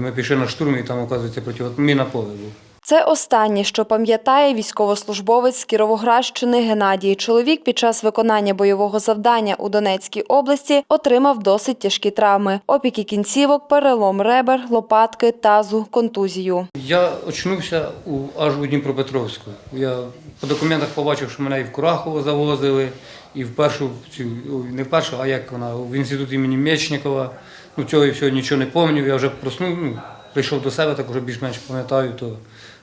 Ми пішли на штурм і там, оказується, проти міна поле був. Це останнє, що пам'ятає військовослужбовець з Кіровоградщини Геннадій. Чоловік під час виконання бойового завдання у Донецькій області отримав досить тяжкі травми: опіки кінцівок, перелом ребер, лопатки, тазу, контузію. Я очнувся у, аж у Дніпропетровську. Я по документах побачив, що мене і в Курахово завозили, і в першу цю, не в першу, а як вона, в інститут імені Мечникова. Ну, цього всього нічого не пам'ятаю. Я вже проснув, ну, прийшов до себе, так вже більш-менш пам'ятаю, то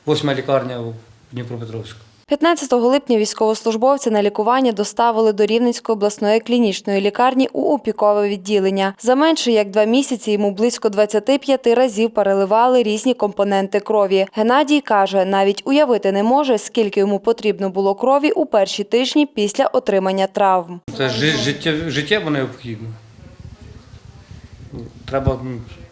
восьма лікарня у Дніпропетровську. 15 липня військовослужбовця на лікування доставили до Рівненської обласної клінічної лікарні у опікове відділення. За менше як два місяці йому близько 25 разів переливали різні компоненти крові. Геннадій каже, навіть уявити не може, скільки йому потрібно було крові у перші тижні після отримання травм. Це жи- життє, життєво необхідно. Треба,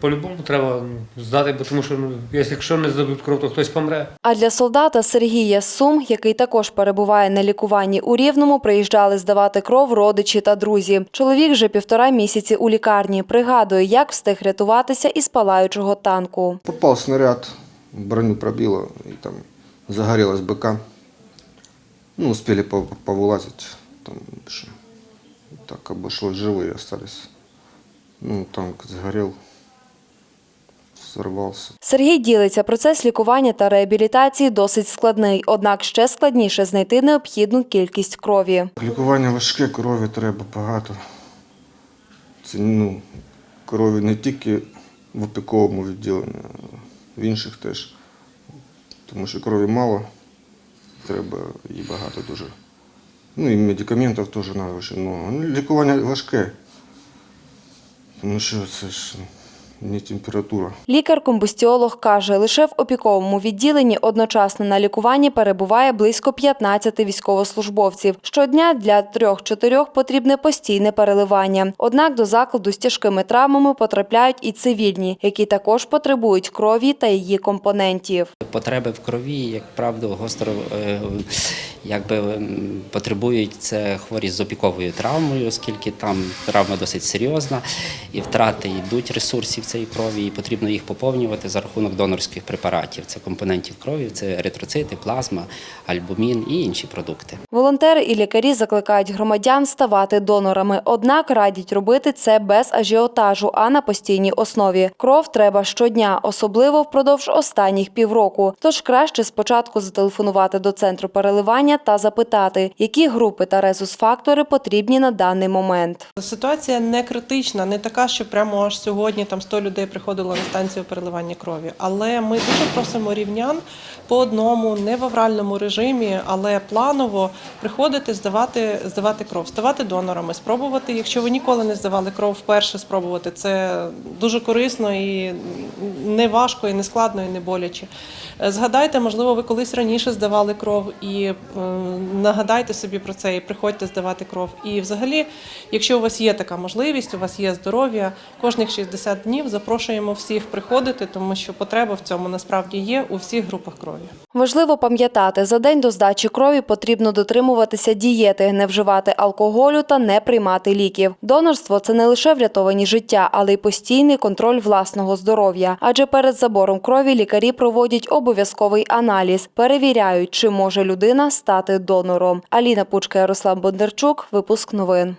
по-любому треба здати, бо тому що ну, якщо не здадуть кров, то хтось помре. А для солдата Сергія Сум, який також перебуває на лікуванні у Рівному, приїжджали здавати кров родичі та друзі. Чоловік вже півтора місяці у лікарні. Пригадує, як встиг рятуватися із палаючого танку. Попал снаряд, броню пробило, и там загорелась БК. Ну, успели пов- повылазить, там, общем, так обошлось, живые остались. Ну, танк сгорел, взорвался. Сергій ділиться, процес лікування та реабілітації досить складний, однак ще складніше знайти необхідну кількість крові. Лікування важке, крові треба багато. Це ну, крові не тільки в опіковому відділенні, а в інших теж. Тому що крові мало, треба її багато дуже. Ну і медикаментів теж треба много. Ну, лікування важке, тому що це ж не температура. Лікар-комбустіолог каже, лише в опіковому відділенні одночасно на лікуванні перебуває близько 15 військовослужбовців. Щодня для 3-4 потрібне постійне переливання. Однак до закладу з тяжкими травмами потрапляють і цивільні, які також потребують крові та її компонентів. Потреби в крові, як правило, гостро е, якби, потребують це хворі з опіковою травмою, оскільки там травма досить серйозна, і втрати йдуть ресурсів цієї крові, і потрібно їх поповнювати за рахунок донорських препаратів. Це компонентів крові, це еритроцити, плазма, альбумін і інші продукти. Волонтери і лікарі закликають громадян ставати донорами, однак радять робити це без ажіотажу, а на постійній основі. Кров треба щодня, особливо впродовж останніх півроку. Тож краще спочатку зателефонувати до центру переливання та запитати, які групи та резус-фактори потрібні на даний момент. Ситуація не критична, не така, що прямо аж сьогодні там 100 людей приходило на станцію переливання крові. Але ми дуже просимо рівнян по одному, не в авральному режимі, але планово приходити, здавати, здавати кров, ставати донорами, спробувати. Якщо ви ніколи не здавали кров, вперше спробувати. Це дуже корисно і не важко, і не складно, і не боляче. Згадайте, можливо, ви колись раніше здавали кров і е, нагадайте собі про це і приходьте здавати кров. І взагалі, якщо у вас є така можливість, у вас є здоров'я, кожних 60 днів запрошуємо всіх приходити, тому що потреба в цьому насправді є у всіх групах крові. Важливо пам'ятати, за день до здачі крові потрібно дотримуватися дієти, не вживати алкоголю та не приймати ліків. Донорство це не лише врятовані життя, але й постійний контроль власного здоров'я. Адже перед забором крові лікарі проводять обов'язковий аналіз, перевіряють, чи може людина стати донором. Аліна Пучка, Ярослав Бондарчук, випуск новин.